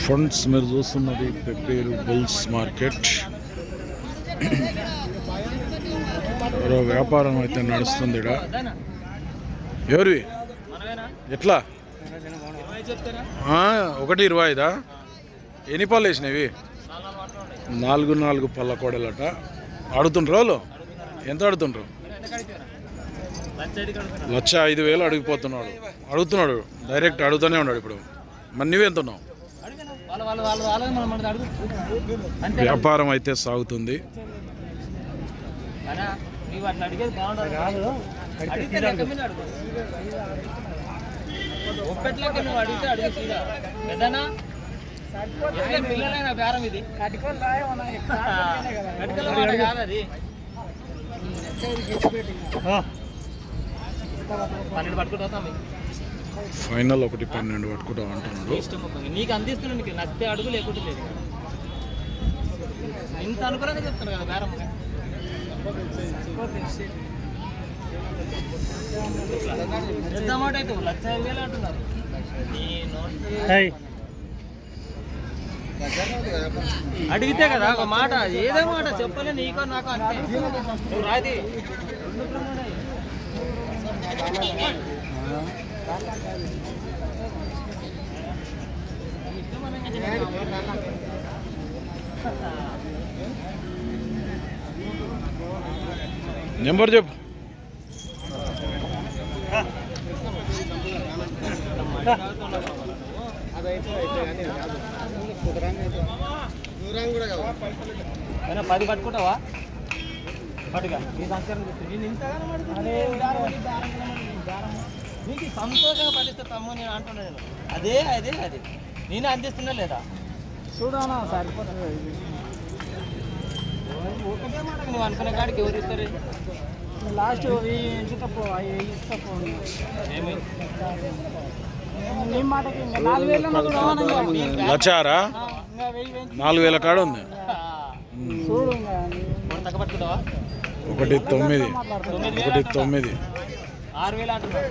Friends మీరు చూస్తున్నది పెట్టేరు bulls market. ఎవరో వ్యాపారం అయితే నడుస్తుంది ఇక్కడ ఎవరివి? ఎట్లా? ఒకటి ఇరవై ఐదా? ఎన్ని పళ్ళు వేసినవి? నాలుగు నాలుగు పళ్ళ కోడలట. అడుగుతుంటారు వాళ్ళు? ఎంత అడుగుతుంటారు లక్ష ఐదు వేలు అడిగిపోతున్నాడు. అడుగుతున్నాడు. డైరెక్ట్ అడుగుతూనే ఉన్నాడు ఇప్పుడు. మరి నువ్వెంత వ్యాపారం అయితే సాగుతుంది. పన్నెండు పట్టుకుంటా ఫైనల్ ఒకటి పన్నెండు పట్టుకుంటాం అంటున్నాడు. నీకు అందిస్తున్నా నీకు నచ్చితే అడుగు లేకుంటే లేదు ఇంత అనుకూలంగా చెప్తాను కదా బేరం ఎంత అమౌంట్ అయితే? లక్ష ఐదు వేలు అంటున్నారు. నీ నోట్ అడిగితే కదా ఒక మాట ఏదో మాట చెప్పలే నీకో నాకు అంతే. నువ్వు రాది నెంబర్ చెప్పు. అయినా పది పట్టుకుంటావా? పట్టుగా. నీ సంచారం చెప్పు. నేను ఇంతగానో అడుగుతున్నా. నీకు సంతోషంగా పట్టిస్తే తమ్ము నేను అంటున్నా నేను. అదే అదే అది. నేను అందిస్తున్నా లేదా? చూడనా సరిపోతుంది ఒకటే మాట నువ్వు అనుకునే కాడికి ఎవరు ఇస్తారు? లాస్ట్ ఎంచుతప్పు ఇస్తప్పు ఏమి? నీ మాటకి నాలుగు వేలు వెయ్యి నాలుగు వేల కాడ ఉంది. చూడు ఒకటి తొమ్మిది. ఒకటి తొమ్మిది. ఆరు వేలు అంటున్నావు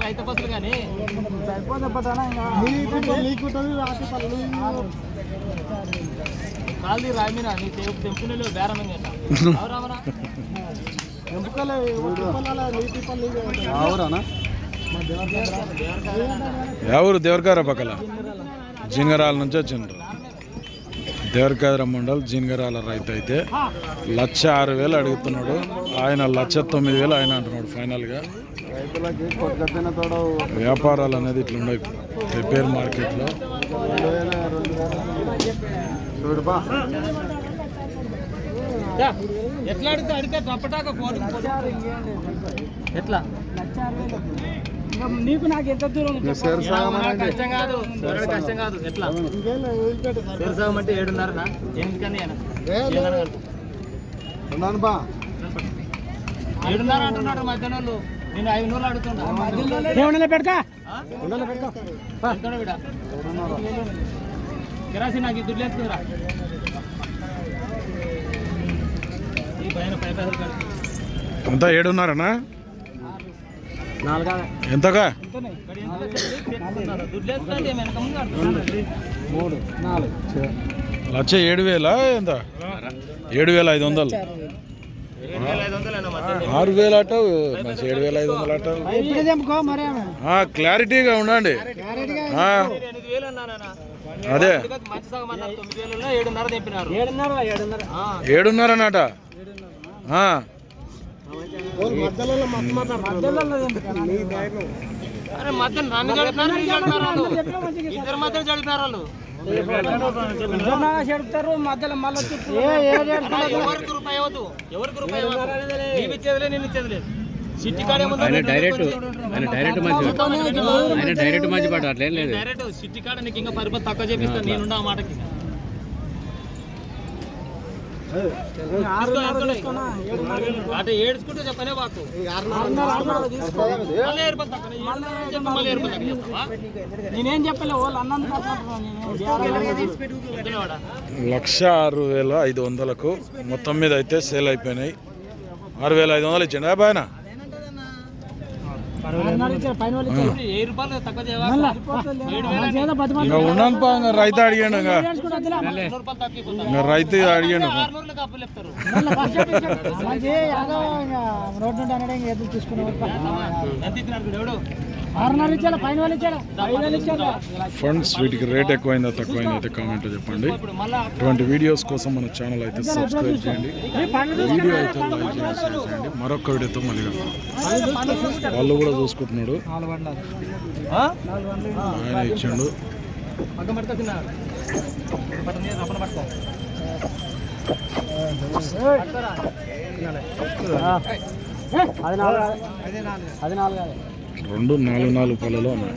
ఎప్పటికైనా కానీ నీకు రైతు బస్సులు కానీ. కాల్ది రామిరా నీ తెంపు తెంపునే బేరం అవురామరా ఎవరు దేవరకార పక్కల? జింగరాల నుంచి వచ్చిండ్రు దేవరకార మండల్ జింగరాల రైతు అయితే లక్ష ఆరు వేలు అడుగుతున్నాడు. ఆయన లక్ష తొమ్మిది వేలు ఆయన అంటున్నాడు ఫైనల్గా. రైతులకి కొట్టుకత్తిన తోడ వ్యాపారాలు అనేది ఇట్లా ఉన్నాయి. రిపేర్ మార్కెట్లో. ఎట్లా అడిగితే అడిగితే ఎట్లా? నీకు నాకు ఎంత దూరం కష్టం కాదు. కష్టం కాదు. ఎట్లా? ఇంకేం లేదు, వదిలిపెట్టు సార్. వ్యవసాయం అంటే ఉన్నాను బా ఏడున్నర అంటున్నాడు మధ్యాహ్నం. నేను ఐదు నూరు అడుగుతున్నా. పెడతా? కిరాసి నాకు దుడ్లు ఎత్తుకురా ఈ పైన పై పైసలు కట్టు. అంతా ఏడున్నారనా? నాలుగు. లక్ష ఏడు వేలా ఎంత ఏడు వేల ఐదు వందలు? ఆరు వేలు అట మంచి ఏడు వేల ఐదు వందలు అట. క్లారిటీగా ఉండండి. అదే. ఏడున్నర తెంపినారు. అరే మధ్య నన్ను వాళ్ళు. ఇద్దరు వాళ్ళు. చెడుతారు మధ్యలో మళ్ళీ ఎవరికి రూపాయి ఎవరికి రూపాయి నేను కాడ ఏముందో డైరెక్ట్ డైరెక్ట్ మధ్య ఆయన డైరెక్ట్ మధ్య పడ్డ అట్లేం లేదు. డైరెక్ట్ సిట్టి కాడ నీకు ఇంకా పది రూపాయలు తక్కువ చేపిస్తాను నేనుండా ఆ మాటకి. అంటే ఏడ్చుకుంటే చెప్పనే బాకు? నేనేం చెప్పలే వాళ్ళు అన్నందుకు? లక్ష ఆరు వేల ఐదు వందలకు మొత్తం మీద అయితే సేల్ అయిపోయినాయి. ఆరు వేల ఐదు వందలు ఇచ్చిండు బాయన పైన వాళ్ళు ఇప్పుడు ఏ రూపాయలు తక్కువ చేయవా ఏడు వేలు అంటే ఇంకా ఉన్నాను రైతు. ఇంకా రైతు చెప్తారు. రోడ్డు ఫండ్స్ వీటికి రేట్ ఎక్కువైందా తక్కువైందా అయితే కామెంట్ చెప్పండి. ఇటువంటి వీడియోస్ కోసం మన ఛానల్ అయితే సబ్స్క్రైబ్ చేయండి. వీడియో అయితే లైక్ చేయండి. మరొక వీడియోతో మళ్ళీ కలుద్దాం. వాళ్ళు కూడా చూసుకుంటున్నాడు. ఆ? ఆయన ఇచ్చిండు. అది నాలుగు అది నాలుగు రెండు నాలుగు నాలుగు పళ్ళలో ఉన్నాయి